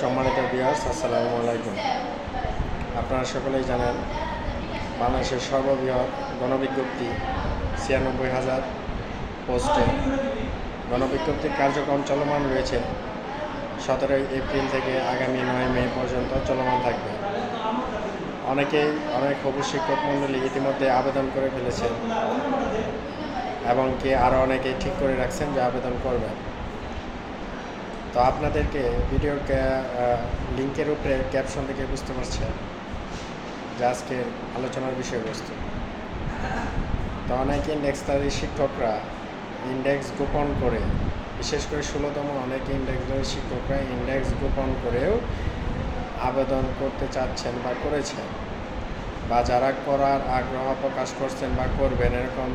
সম্মানিত বিয়ার্স আসসালামু আলাইকুম। আপনারা সকলেই জানেন, বাংলাদেশের সর্ববৃহৎ গণবিজ্ঞপ্তি ছিয়ানব্বই হাজার পোস্টে গণবিজ্ঞপ্তির কার্যক্রম চলমান রয়েছে। সতেরোই এপ্রিল থেকে আগামী নয় মে পর্যন্ত চলমান থাকবে। অনেকেই অনেক হবু শিক্ষক মণ্ডলী ইতিমধ্যে আবেদন করে ফেলেছেন এবং কি আরও অনেকেই ঠিক করে রাখছেন যে আবেদন করবেন। তো আপনাদেরকে ভিডিও লিঙ্কের উপরে ক্যাপশন থেকে বুঝতে পারছেন যে আজকের আলোচনার বিষয়বস্তু। তো অনেক ইন্ডেক্সধারী শিক্ষকরা ইন্ডেক্স গোপন করে, বিশেষ করে ষোলোতম অনেক ইন্ডেক্সধারী শিক্ষকরা ইন্ডেক্স গোপন করেও আবেদন করতে চাচ্ছেন বা করেছেন বা যারা করার আগ্রহ প্রকাশ করছেন বা করবেন এরকম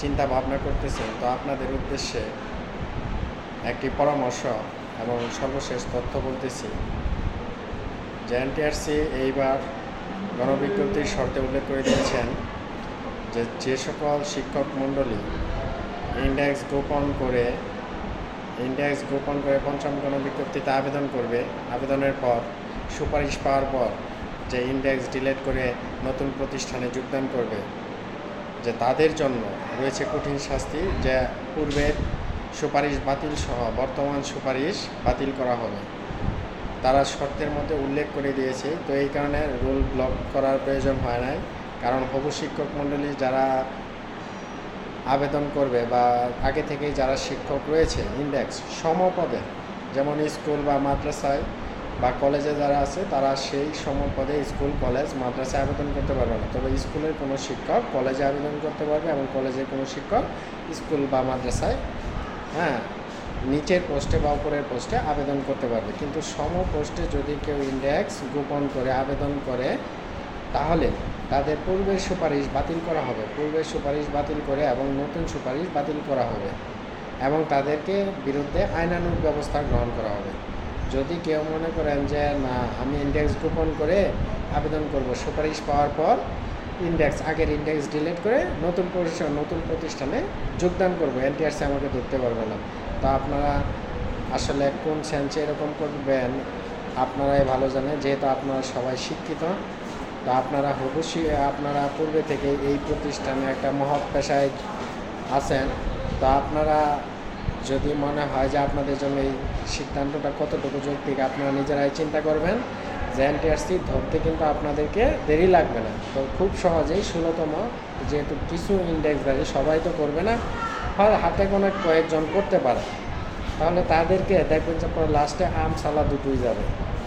চিন্তা ভাবনা করতেছেন, তো আপনাদের উদ্দেশ্যে পরামর্শ এবং সর্বশেষ তথ্য বলতেছি। যে এনটিআরসি এইবার গণবিজ্ঞপ্তির শর্তে উল্লেখ করে দিয়েছেন যে যে সকল শিক্ষক মণ্ডলী ইন্ডেক্স গোপন করে, ইন্ডেক্স গোপন করে পঞ্চম গণবিজ্ঞপ্তিতে আবেদন করবে। আবেদনের পর, সুপারিশ পাওয়ার পর যে ইন্ডেক্স ডিলেট করে নতুন প্রতিষ্ঠানে যোগদান করবে, যে তাদের জন্য রয়েছে কঠিন শাস্তি, যে পূর্বের সুপারিশ বাতিল সহ বর্তমান সুপারিশ বাতিল করা হবে। তারা শর্তের মধ্যে উল্লেখ করে দিয়েছে, তো এই কারণে রুল ব্লক করার প্রয়োজন হয় নাই। কারণ হবু শিক্ষক মণ্ডলী যারা আবেদন করবে বা আগে থেকেই যারা শিক্ষক রয়েছে ইন্ডেক্স সমপদে, যেমন স্কুল বা মাদ্রাসায় বা কলেজে যারা আছে, তারা সেই সমপদে স্কুল, কলেজ, মাদ্রাসায় আবেদন করতে পারবে না। তবে স্কুলের কোনো শিক্ষক কলেজে আবেদন করতে পারবে এবং কলেজের কোনো শিক্ষক স্কুল বা মাদ্রাসায় হ্যাঁ নিচের পোস্টে বা উপরের পোস্টে আবেদন করতে পারবে। কিন্তু সম পোস্টে যদি কেউ ইন্ডেক্স গোপন করে আবেদন করে, তাহলে তাদের পূর্বের সুপারিশ বাতিল করা হবে। পূর্বের সুপারিশ বাতিল করে এবং নতুন সুপারিশ বাতিল করা হবে এবং তাদেরকে বিরুদ্ধে আইনানুগ ব্যবস্থা গ্রহণ করা হবে। যদি কেউ মনে করেন যে, না, আমি ইন্ডেক্স গোপন করে আবেদন করব। সুপারিশ পাওয়ার পর ইন্ডেক্স আগের ইন্ডেক্স ডিলিট করে নতুন প্রতিষ্ঠান নতুন প্রতিষ্ঠানে যোগদান করব। এনটিআরসি আমাকে ধরতে পারবে না। তো আপনারা আসলে কোন সেন্সে এরকম করবেন, আপনারাই ভালো জানেন, যেহেতু আপনারা সবাই শিক্ষিত। তো আপনারা অবশ্যই, আপনারা পূর্বে থেকে এই প্রতিষ্ঠানে একটা মহৎ পেশায় আছেন। তো আপনারা যদি মনে হয় যে আপনাদের জন্য এই সিদ্ধান্তটা কতটুকু যৌক্তিক, আপনারা নিজেরাই চিন্তা করবেন। এনটিআরসি ধরতে কিন্তু আপনাদেরকে দেরি লাগবে না। তো খুব সহজেই ষোলোতম যেহেতু কিছু ইন্ডেক্স ইন্ডেক্সধারী সবাই তো করবে না, হয় হাতে কোনো কয়েকজন করতে পারে। তাহলে তাদেরকে দেখবেন যে পরে লাস্টে আম সালা দুটোই যাবে।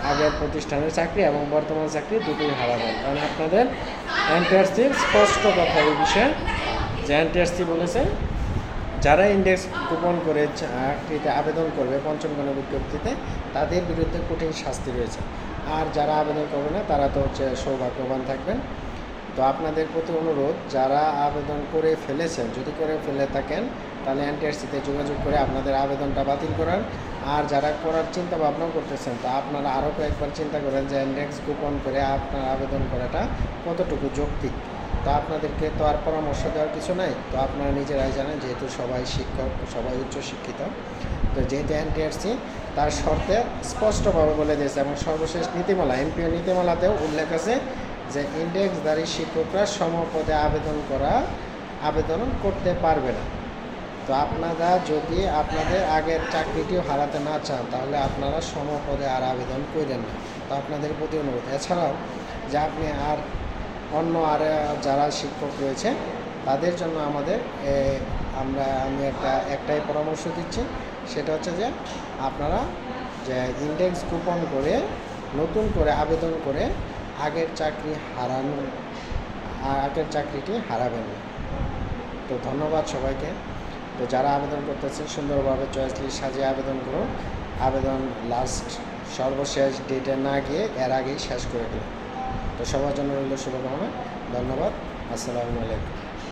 আগের প্রতিষ্ঠানের চাকরি এবং বর্তমান চাকরি দুটোই হারাবেন কারণ আপনাদের এনটিআরসির স্পষ্ট কথা এই বিষয়ে যে এনটিআরসি বলেছে, যারা ইন্ডেক্স গোপন করে চাকরিতে আবেদন করবে পঞ্চম গণবিজ্ঞপ্তিতে, তাদের বিরুদ্ধে কঠিন শাস্তি রয়েছে। আর যারা আবেদন করবে না, তারা তো হচ্ছে সৌভাগ্যবান থাকবেন। তো আপনাদের প্রতি অনুরোধ, যারা আবেদন করে ফেলেছেন, যদি করে ফেলে থাকেন, তাহলে এনটিআরসিতে যোগাযোগ করে আপনাদের আবেদনটা বাতিল করার আর যারা করার চিন্তা ভাবনা করতেছেন, তা আপনারা আরও কয়েকবার চিন্তা করেন যে ইন্ডেক্স গোপন করে আপনার আবেদন করাটা কতটুকু যৌক্তিক। তো আপনাদেরকে তো আর পরামর্শ দেওয়ার কিছু নাই। তো আপনারা নিজেরাই জানেন, যেহেতু সবাই শিক্ষক, সবাই উচ্চশিক্ষিত। তো যেহেতু এনটিআরসি তার শর্তে স্পষ্টভাবে বলে দিয়েছে এবং সর্বশেষ নীতিমালা এমপিও নীতিমালাতেও উল্লেখ আছে যে ইন্ডেক্সধারী শিক্ষকরা সমপদে আবেদন করা, আবেদন করতে পারবে না। তো আপনারা যদি আপনাদের আগের চাকরিটিও হারাতে না চান, তাহলে আপনারা সমপদে আর আবেদন করেন না। তো আপনাদের প্রতি অনুরোধ। এছাড়াও যে আপনি আর অন্য আর যারা শিক্ষক রয়েছে, তাদের জন্য আমাদের আমরা, আমি একটা, একটাই পরামর্শ দিচ্ছি। সেটা হচ্ছে যে আপনারা যে ইন্ডেক্স কুপন করে, নতুন করে আবেদন করে আগের চাকরি হারানো, আগের চাকরিটি হারাবেন না। তো ধন্যবাদ সবাইকে। তো যারা আবেদন করতেছেন সুন্দরভাবে চয়েস লিস্ট সাজিয়ে আবেদন করুন। আবেদন লাস্ট সর্বশেষ ডেটে না গিয়ে এর আগেই শেষ করে দিন। তো সবার জন্য রইল শুভকামনা। ধন্যবাদ। আসসালামু আলাইকুম।